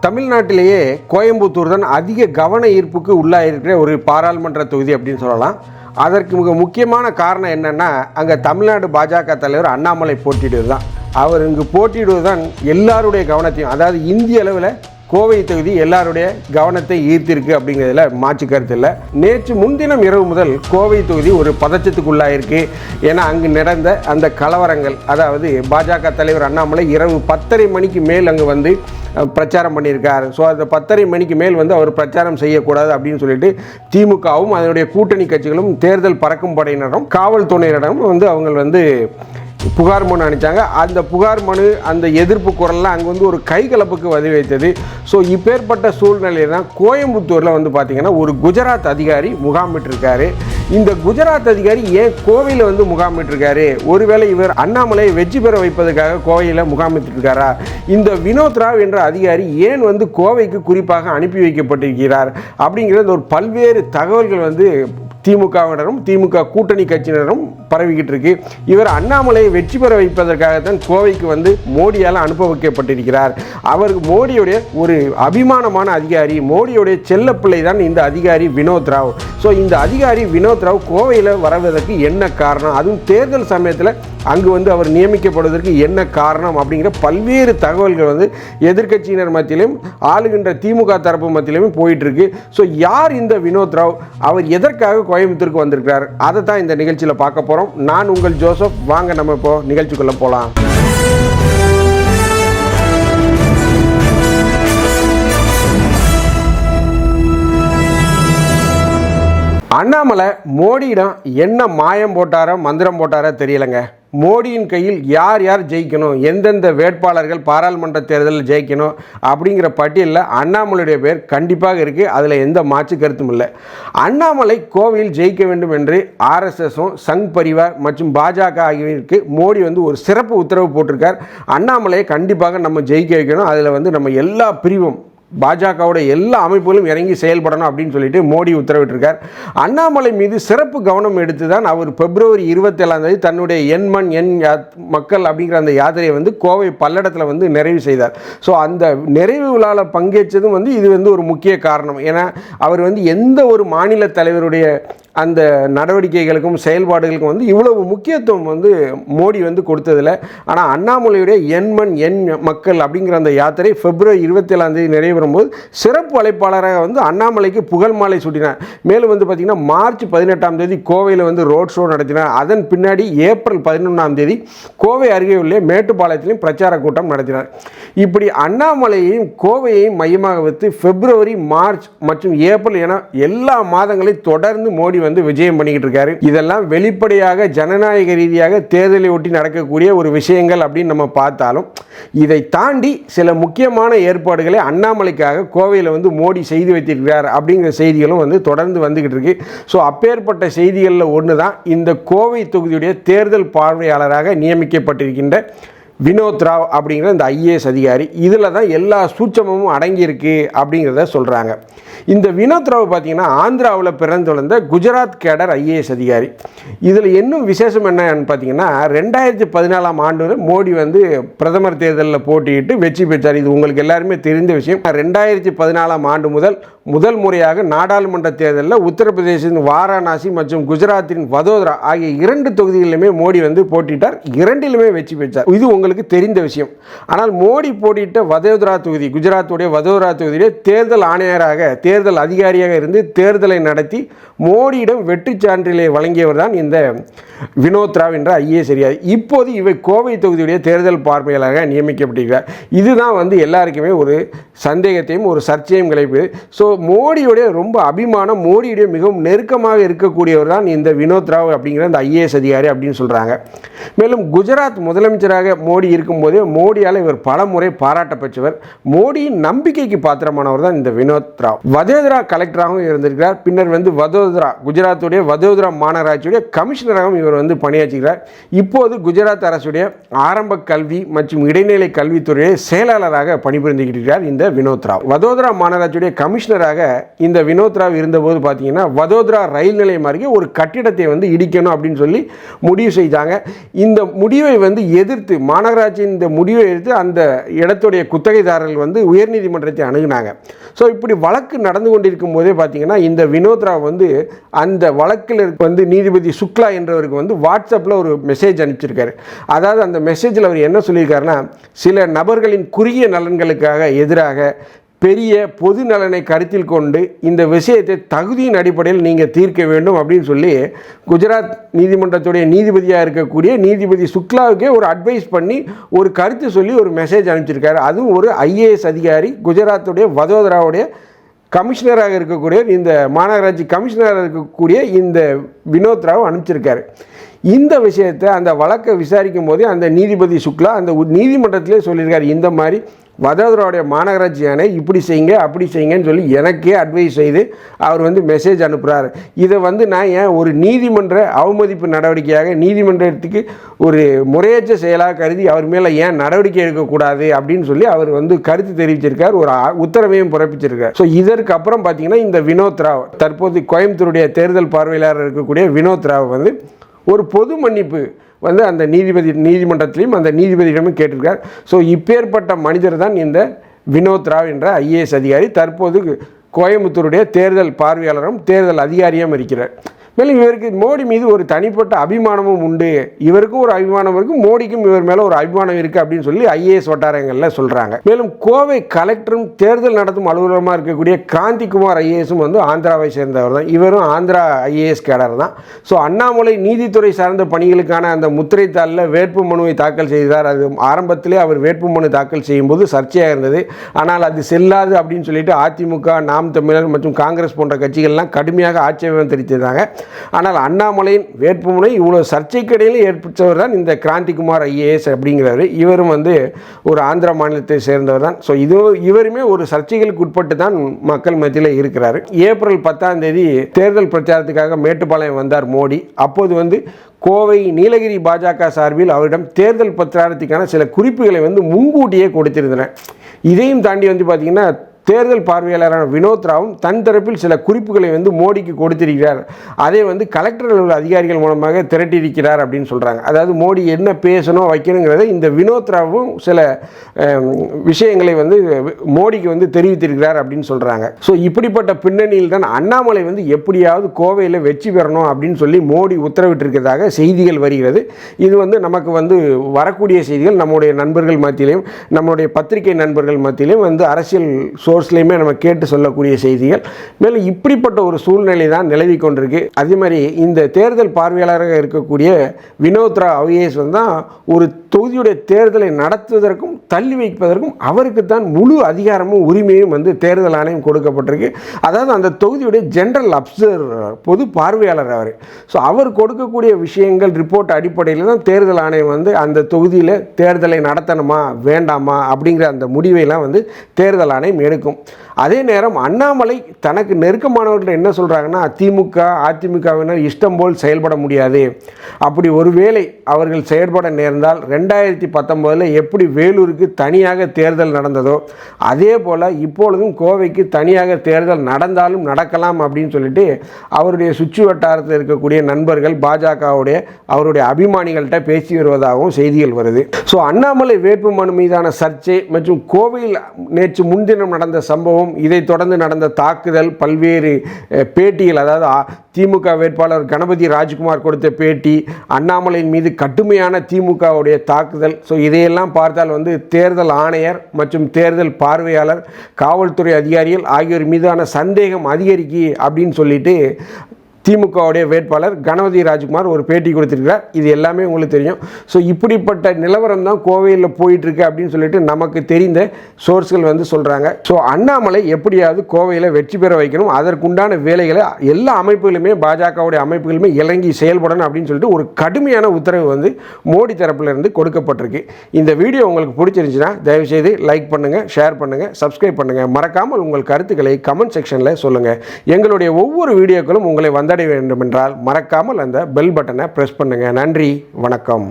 தமிழ்நாட்டிலேயே கோயம்புத்தூர் தான் அதிக கவன ஈர்ப்புக்கு உள்ளாயிருக்கிற ஒரு பாராளுமன்ற தொகுதி அப்படின்னு சொல்லலாம். அதற்கு மிக முக்கியமான காரணம் என்னென்னா அங்கே தமிழ்நாடு பாஜக தலைவர் அண்ணாமலை போட்டியிடுவது தான் அவர் இங்கு போட்டியிடுவது தான் எல்லாருடைய கவனத்தையும் அதாவது இந்திய அளவில் கோவை தொகுதி எல்லாருடைய கவனத்தை ஈர்த்திருக்கு அப்படிங்கிறதுல மாற்று கருத்து இல்லை. நேற்று முன்தினம் இரவு முதல் கோவை தொகுதி ஒரு பதற்றத்துக்குள்ளாயிருக்கு. ஏன்னா அங்கு நடந்த அந்த கலவரங்கள் அதாவது பாஜக தலைவர் அண்ணாமலை இரவு பத்தரை மணிக்கு மேல் அங்கு வந்து பிரச்சாரம் பண்ணியிருக்கார். ஸோ அந்த பத்தரை மணிக்கு மேல் வந்து அவர் பிரச்சாரம் செய்யக்கூடாது அப்படின்னு சொல்லிட்டு திமுகவும் அதனுடைய கூட்டணி கட்சிகளும் தேர்தல் பறக்கும் படையினரும் காவல்துறையினரும் வந்து அவங்க வந்து புகார் மனு அனுப்பிச்சாங்க. அந்த புகார் மனு அந்த எதிர்ப்பு குரல்லாம் அங்கே வந்து ஒரு கைகலப்புக்கு வதி வைத்தது. ஸோ இப்பேற்பட்ட சூழ்நிலையில் தான் கோயம்புத்தூரில் வந்து பார்த்திங்கன்னா ஒரு குஜராத் அதிகாரி முகாமிட்டிருக்காரு இந்த குஜராத் அதிகாரி ஏன் கோவையில் வந்து முகாமிட்டிருக்காரு ஒருவேளை இவர் அண்ணாமலை வெற்றி பெற வைப்பதற்காக கோவையில் முகாமிட்டிருக்காரா இந்த வினோத் ராவ் என்ற அதிகாரி ஏன் வந்து கோவைக்கு குறிப்பாக அனுப்பி வைக்கப்பட்டிருக்கிறார்? அப்படிங்கிறது ஒரு பல்வேறு தகவல்கள் வந்து திமுகவினரும் திமுக கூட்டணி கட்சியினரும் பரவிக்கிட்டு இருக்கு. இவர் அண்ணாமலையை வெற்றி பெற வைப்பதற்காகத்தான் கோவைக்கு வந்து மோடியால் அனுப்ப வைக்கப்பட்டிருக்கிறார் அவர் மோடியுடைய ஒரு அபிமானமான அதிகாரி மோடியுடைய செல்லப்பிள்ளை தான் இந்த அதிகாரி வினோத் ராவ். ஸோ இந்த அதிகாரி வினோத் ராவ் கோவையில் வரவதற்கு என்ன காரணம்? அதுவும் தேர்தல் சமயத்தில் அங்கு வந்து அவர் நியமிக்கப்படுவதற்கு என்ன காரணம்? அப்படிங்கிற பல்வேறு தகவல்கள் வந்து எதிர்க்கட்சியினர் மத்தியிலும் ஆளுகின்ற திமுக தரப்பு மத்தியிலுமே போயிட்டு இருக்கு ஸோ யார் இந்த வினோத் ராவ்? அவர் எதற்காக கோயம்புத்தூருக்கு வந்திருக்கிறார்? அதை தான் இந்த நிகழ்ச்சியில் பார்க்க போகிறோம் நான் உங்கள் ஜோசப். வாங்க நம்ம இப்போ நிகழ்ச்சிக்குள்ளே போகலாம் அண்ணாமலை மோடியிடம் என்ன மாயம் போட்டாரோ மந்திரம் போட்டாரோ தெரியலங்க. மோடியின் கையில் யார் யார் ஜெயிக்கணும்? எந்தெந்த வேட்பாளர்கள் பாராளுமன்ற தேர்தலில் ஜெயிக்கணும்? அப்படிங்கிற பட்டியலில் அண்ணாமலையுடைய பேர் கண்டிப்பாக இருக்குது அதில் எந்த மாற்று கருத்தும் இல்லை. அண்ணாமலை கோவையில் ஜெயிக்க வேண்டும் என்று ஆர்எஸ்எஸும் சங் பரிவார் மற்றும் பாஜக ஆகியவருக்கு மோடி வந்து ஒரு சிறப்பு உத்தரவு போட்டிருக்கார். அண்ணாமலையை கண்டிப்பாக நம்ம ஜெயிக்க வைக்கணும். அதில் வந்து நம்ம எல்லா பிரிவும் பாஜகவோட எல்லா அமைப்புகளும் இறங்கி செயல்படணும் அப்படின்னு சொல்லிட்டு மோடி உத்தரவிட்டிருக்கார். அண்ணாமலை மீது சிறப்பு கவனம் எடுத்து தான் அவர் பிப்ரவரி இருபத்தேழாம் தேதி தன்னுடைய எண்மண் எண் யாத்- மக்கள் அப்படிங்கிற அந்த யாத்திரையை வந்து கோவை பல்லடத்தில் வந்து நிறைவு செய்தார். ஸோ அந்த நிறைவு விழாவில் பங்கேற்றதும் வந்து இது வந்து ஒரு முக்கிய காரணம். ஏன்னா அவர் வந்து எந்த ஒரு மாநில தலைவருடைய அந்த நடவடிக்கைகளுக்கும் செயல்பாடுகளுக்கும் வந்து இவ்வளவு முக்கியத்துவம் வந்து மோடி வந்து கொடுத்ததில்ல. ஆனால் அண்ணாமலையுடைய எண்மண் எண் மக்கள் அப்படிங்கிற அந்த யாத்திரை பிப்ரவரி இருபத்தேழாம் தேதி நிறைவேறும் போது சிறப்பு அழைப்பாளராக வந்து அண்ணாமலைக்கு புகழ் மாலை சூட்டினார். மேலும் வந்து பார்த்திங்கன்னா மார்ச் பதினெட்டாம் தேதி கோவையில் வந்து ரோட் ஷோ நடத்தினார். அதன் பின்னாடி ஏப்ரல் பதினொன்றாம் தேதி கோவை அருகே உள்ள மேட்டுப்பாளையத்திலையும் பிரச்சார கூட்டம் நடத்தினார். இப்படி அண்ணாமலையையும் கோவையையும் மையமாக வைத்து பிப்ரவரி மார்ச் மற்றும் ஏப்ரல் என எல்லா மாதங்களையும் தொடர்ந்து மோடி வந்து விஜயம் பண்ணிக்கிட்டு இருக்காரு. இதெல்லாம் வெளிப்படையாக ஜனநாயக ரீதியாக தேர்தலை ஒட்டி நடக்கக்கூடிய ஒரு விஷயங்கள் அப்படின்னு நம்ம பார்த்தாலும் இதை தாண்டி சில முக்கியமான ஏற்பாடுகளை அண்ணாமலைக்காக கோவையில் வந்து மோடி செய்து வைத்திருக்கிறார் அப்படிங்கிற செய்திகளும் வந்து தொடர்ந்து வந்துக்கிட்டு இருக்கு. ஸோ அப்பேற்பட்ட செய்திகளில் ஒன்று தான் இந்த கோவை தொகுதியுடைய தேர்தல் பார்வையாளராக நியமிக்கப்பட்டிருக்கின்ற வினோத் ராவ் அப்படிங்கிற இந்த ஐஏஎஸ் அதிகாரி இதில் தான் எல்லா சூட்சமும் அடங்கியிருக்கு அப்படிங்கிறத சொல்கிறாங்க இந்த வினோத் ராவ் பார்த்தீங்கன்னா ஆந்திராவில் பிறந்து வளர்ந்த குஜராத் கேடர் ஐஏஎஸ் அதிகாரி. இதில் இன்னும் விசேஷம் என்னன்னு பார்த்தீங்கன்னா ரெண்டாயிரத்தி பதினாலாம் ஆண்டு மோடி வந்து பிரதமர் தேர்தலில் போட்டியிட்டு வெற்றி பெற்றார். இது உங்களுக்கு எல்லாருமே தெரிந்த விஷயம். ரெண்டாயிரத்தி பதினாலாம் ஆண்டு முதல் முதல் முறையாக நாடாளுமன்ற தேர்தலில் உத்தரப்பிரதேசத்தின் வாரணாசி மற்றும் குஜராத்தின் வதோதரா ஆகிய இரண்டு தொகுதிகளிலுமே மோடி வந்து போட்டிட்டார் இரண்டிலுமே வெற்றி பெற்றார். இது உங்களுக்கு தெரிந்த விஷயம். ஆனால் மோடி போட்டியிட்ட வதோதரா தொகுதி குஜராத்துடைய வதோதரா தொகுதியிலே தேர்தல் ஆணையராக தேர்தல் அதிகாரியாக இருந்து தேர்தலை நடத்தி மோடியிடம் வெற்றி சான்றிதழை வழங்கியவர் தான் இந்த வினோத் என்ற ஐஏஎஸ் அதிகாரி. இப்போது இவை கோவை தொகுதியுடைய தேர்தல் பார்வையாளராக நியமிக்கப்பட்டிருக்கிறார். இதுதான் வந்து எல்லாருக்குமே ஒரு சந்தேகத்தையும் ஒரு சர்ச்சையும் கிளைப்பு ஸோ மோடியுடைய ரொம்ப அபிமானம் மோடியுடைய மிகவும் நெருக்கமாக இருக்கக்கூடியவர் தான் இந்த வினோத் ராவ் அப்படிங்கிற இந்த ஐஏஎஸ் அதிகாரி அப்படின்னு சொல்கிறாங்க மேலும் குஜராத் முதலமைச்சராக மோடி இருக்கும்போதே மோடியால் இவர் பல முறை பாராட்ட பெற்றவர் மோடியின் நம்பிக்கைக்கு பாத்திரமானவர் தான் இந்த வினோத் ராவ். வதோதரா கலெக்டராகவும் இருந்திருக்கிறார். பின்னர் வந்து வதோதரா குஜராத்துடைய வதோதரா மாநகராட்சியுடைய கமிஷனராகவும் இவர் வந்து பணியாற்றுகிறார். இப்போது குஜராத் அரசுடைய ஆரம்ப கல்வி மற்றும் இடைநிலை கல்வித்துறையை செயலாளராக பணிபுரிந்துகிட்டு இருக்கிறார். இந்த வினோத் ராவ் வதோதரா மாநகராட்சியுடைய கமிஷனராக இந்த வினோத் ராவ் இருந்தபோது பார்த்தீங்கன்னா வதோதரா ரயில் நிலையம் அருகே ஒரு கட்டிடத்தை வந்து இடிக்கணும் அப்படின்னு சொல்லி முடிவு செய்தாங்க. இந்த முடிவை வந்து எதிர்த்து மாநகராட்சியின் இந்த முடிவை எதிர்த்து அந்த இடத்துடைய குத்தகைதாரர்கள் வந்து உயர்நீதிமன்றத்தை அணுகுனாங்க. ஸோ இப்படி வழக்கு நடந்து கொண்டிருக்கும் போதே பார்த்தீங்கன்னா இந்த வினோத் ராவ் வந்து அந்த வழக்கில் வந்து நீதிபதி சுக்லா என்றவருக்கு வந்து வாட்ஸ்அப்பில் ஒரு மெசேஜ் அனுப்பிச்சிருக்காரு. அதாவது அந்த மெசேஜில் அவர் என்ன சொல்லியிருக்காருன்னா சில நபர்களின் குறுகிய நலன்களுக்காக எதிராக பெரிய பொது நலனை கருத்தில் கொண்டு இந்த விஷயத்தை தகுதியின் அடிப்படையில் நீங்கள் தீர்க்க வேண்டும் அப்படின்னு சொல்லி குஜராத் நீதிமன்றத்துடைய நீதிபதியாக இருக்கக்கூடிய நீதிபதி சுக்லாவுக்கே ஒரு அட்வைஸ் பண்ணி ஒரு கருத்து சொல்லி ஒரு மெசேஜ் அனுப்பிச்சிருக்காரு. அதுவும் ஒரு ஐஏஎஸ் அதிகாரி குஜராத்துடைய வதோதராவுடைய கமிஷனராக இருக்கக்கூடிய இந்த மாநகராட்சி கமிஷனராக இருக்கக்கூடிய இந்த வினோத் ராவ் அனுப்பிச்சிருக்காரு. இந்த விஷயத்தை அந்த வழக்கை விசாரிக்கும் போதே அந்த நீதிபதி சுக்லா அந்த நீதிமன்றத்திலே சொல்லியிருக்காரு இந்த மாதிரி வதோதரோடைய மாநகராட்சி யானை இப்படி செய்யுங்க அப்படி செய்யுங்கன்னு சொல்லி எனக்கே அட்வைஸ் செய்து அவர் வந்து மெசேஜ் அனுப்புகிறாரு இதை வந்து நான் ஏன் ஒரு நீதிமன்ற அவமதிப்பு நடவடிக்கையாக நீதிமன்றத்துக்கு ஒரு முறையற்ற செயலாக கருதி அவர் மேலே ஏன் நடவடிக்கை எடுக்கக்கூடாது அப்படின்னு சொல்லி அவர் வந்து கருத்து தெரிவிச்சிருக்கார் ஒரு உத்தரவையும் பிறப்பிச்சிருக்கார். ஸோ இதற்கு அப்புறம் பார்த்தீங்கன்னா இந்த வினோத் ராவ் தற்போது கோயம்புத்தூருடைய தேர்தல் பார்வையாளர் இருக்கக்கூடிய வினோத் ராவ் வந்து ஒரு பொது மன்னிப்பு வந்து அந்த நீதிபதி நீதிமன்றத்திலையும் அந்த நீதிபதியிடமும் கேட்டிருக்கார். ஸோ இப்பேற்பட்ட மனிதர் தான் இந்த வினோத் ராவ் என்ற ஐஏஎஸ் அதிகாரி. தற்போது கோயம்புத்தூருடைய தேர்தல் பார்வையாளரும் தேர்தல் அதிகாரியும் இருக்கிறார். மேலும் இவருக்கு மோடி மீது ஒரு தனிப்பட்ட அபிமானமும் உண்டு. இவருக்கும் ஒரு அபிமானம் இருக்குது மோடிக்கும் இவர் மேலே ஒரு அபிமானம் இருக்குது அப்படின்னு சொல்லி ஐஏஎஸ் வட்டாரங்களில் சொல்கிறாங்க மேலும் கோவை கலெக்டரும் தேர்தல் நடத்தும் அலுவலகமாக இருக்கக்கூடிய கிராந்திகுமார் ஐஏஎஸும் வந்து ஆந்திராவை சேர்ந்தவர் தான். இவரும் ஆந்திரா ஐஏஎஸ் கேடர் தான். ஸோ அண்ணாமலை நீதித்துறை சார்ந்த பணிகளுக்கான அந்த முத்திரைத்தாளில் வேட்பு மனுவை தாக்கல் செய்தார். அது ஆரம்பத்திலே அவர் வேட்பு மனு தாக்கல் செய்யும்போது சர்ச்சையாக இருந்தது. ஆனால் அது செல்லாது அப்படின்னு சொல்லிட்டு அதிமுக நாம் தமிழர் மற்றும் காங்கிரஸ் போன்ற கட்சிகள்லாம் கடுமையாக ஆட்சேபம் தெரிவித்திருந்தாங்க. ஆனால் அண்ணாமலையின் வேட்புமனை இவ்வளோ சர்ச்சைக்கிடையில் ஏற்பட்டவர் தான் இந்த கிராந்திகுமார் ஐஏஎஸ் அப்படிங்கிறவர். இவரும் வந்து ஒரு ஆந்திர மாநிலத்தை சேர்ந்தவர் தான். ஸோ இது இவருமே ஒரு சர்ச்சைகளுக்கு உட்பட்டு தான் மக்கள் மத்தியில் இருக்கிறார். ஏப்ரல் பத்தாம் தேதி தேர்தல் பிரச்சாரத்துக்காக மேட்டுப்பாளையம் வந்தார் மோடி. அப்போது வந்து கோவை நீலகிரி பாஜக சார்பில் அவரிடம் தேர்தல் பிரச்சாரத்துக்கான சில குறிப்புகளை வந்து முன்கூட்டியே கொடுத்திருந்தனர். இதையும் தாண்டி வந்து பார்த்திங்கன்னா தேர்தல் பார்வையாளரான வினோத் ராவும் தன் தரப்பில் சில குறிப்புகளை வந்து மோடிக்கு கொடுத்திருக்கிறார். அதை வந்து கலெக்டர் உள்ள அதிகாரிகள் மூலமாக திரட்டியிருக்கிறார் அப்படின்னு சொல்கிறாங்க அதாவது மோடி என்ன பேசணும் வைக்கணுங்கிறத இந்த வினோத் ராவும் சில விஷயங்களை வந்து மோடிக்கு வந்து தெரிவித்திருக்கிறார் அப்படின்னு சொல்கிறாங்க ஸோ இப்படிப்பட்ட பின்னணியில் தான் அண்ணாமலை வந்து எப்படியாவது கோவையில் வெற்றி பெறணும் அப்படின்னு சொல்லி மோடி உத்தரவிட்டிருக்கிறதாக செய்திகள் வருகிறது. இது வந்து நமக்கு வந்து வரக்கூடிய செய்திகள் நம்முடைய நண்பர்கள் மத்தியிலையும் நம்மளுடைய பத்திரிகை நண்பர்கள் மத்தியிலையும் வந்து அரசியல் சோர்ஸ்லையுமே நம்ம கேட்டு சொல்லக்கூடிய செய்திகள். மேலும் இப்படிப்பட்ட ஒரு சூழ்நிலை தான் நிலவி கொண்டிருக்கு. அதே மாதிரி இந்த தேர்தல் பார்வையாளராக இருக்கக்கூடிய வினோத்ரா அவியேஸ் வந்து தான் ஒரு தொகுதியுடைய தேர்தலை நடத்துவதற்கும் தள்ளி வைப்பதற்கும் அவருக்கு தான் முழு அதிகாரமும் உரிமையும் வந்து தேர்தல் ஆணையம் கொடுக்கப்பட்டிருக்கு. அதாவது அந்த தொகுதியுடைய ஜெனரல் அப்சர்வர் பொது பார்வையாளர் அவர். ஸோ அவர் கொடுக்கக்கூடிய விஷயங்கள் ரிப்போர்ட் அடிப்படையில் தான் தேர்தல் ஆணையம் வந்து அந்த தொகுதியில் தேர்தலை நடத்தணுமா வேண்டாமா அப்படிங்கிற அந்த முடிவையெல்லாம் வந்து தேர்தல் ஆணையம் எடுக்கும். அதே நேரம் அண்ணாமலை தனக்கு நெருக்கமானவர்கள் என்ன சொல்கிறாங்கன்னா திமுக அதிமுகவினர் இஷ்டம் போல் செயல்பட முடியாது. அப்படி ஒருவேளை அவர்கள் செயல்பட நேர்ந்தால் ரெண்டாயிரத்தி பத்தொம்போதில் எப்படி வேலூருக்கு தனியாக தேர்தல் நடந்ததோ அதே போல் இப்பொழுதும் கோவைக்கு தனியாக தேர்தல் நடந்தாலும் நடக்கலாம் அப்படின்னு சொல்லிட்டு அவருடைய சுற்று வட்டாரத்தில் இருக்கக்கூடிய நண்பர்கள் பாஜகவுடைய அவருடைய அபிமானிகள்கிட்ட பேசி வருவதாகவும் செய்திகள் வருது. ஸோ அண்ணாமலை வேட்புமனு மீதான சர்ச்சை மற்றும் கோவையில் நேற்று முன்தினம் நடந்த சம்பவம் இதைத் தொடர்ந்து நடந்த தாக்குதல் பல்வேறு பேட்டியில் பேட்டிகள் அதாவது திமுக வேட்பாளர் கணபதி ராஜ்குமார் கொடுத்த பேட்டி அண்ணாமலையின் மீது கடுமையான திமுகவுடைய தாக்குதல். ஸோ இதையெல்லாம் பார்த்தால் வந்து தேர்தல் ஆணையர் மற்றும் தேர்தல் பார்வையாளர் காவல்துறை அதிகாரிகள் ஆகியோர் மீதான சந்தேகம் அதிகரிக்கு அப்படின்னு சொல்லிட்டு திமுகவுடைய வேட்பாளர் கணபதி ராஜ்குமார் ஒரு பேட்டி கொடுத்துருக்கிறார். இது எல்லாமே உங்களுக்கு தெரியும். ஸோ இப்படிப்பட்ட நிலவரம் தான் கோவையில் போயிட்டுருக்கு அப்படின்னு சொல்லிட்டு நமக்கு தெரிந்த சோர்ஸ்கள் வந்து சொல்கிறாங்க ஸோ அண்ணாமலை எப்படியாவது கோவையில் வெற்றி பெற வைக்கணும். அதற்குண்டான வேலைகளை எல்லா அமைப்புகளுமே பாஜகவுடைய அமைப்புகளுமே இறங்கி செயல்படணும் அப்படின்னு சொல்லிட்டு ஒரு கடுமையான உத்தரவு வந்து மோடி தரப்பிலிருந்து கொடுக்கப்பட்டிருக்கு. இந்த வீடியோ உங்களுக்கு பிடிச்சிருந்துச்சுன்னா தயவுசெய்து லைக் பண்ணுங்கள் ஷேர் பண்ணுங்கள் சப்ஸ்கிரைப் பண்ணுங்கள் மறக்காமல் உங்கள் கருத்துக்களை கமெண்ட் செக்ஷனில் சொல்லுங்கள் எங்களுடைய ஒவ்வொரு வீடியோக்களும் உங்களை வந்த வேண்டுமென்றால் மறக்காமல் அந்த பெல் பட்டனை ப்ரெஸ் பண்ணுங்கள் நன்றி வணக்கம்.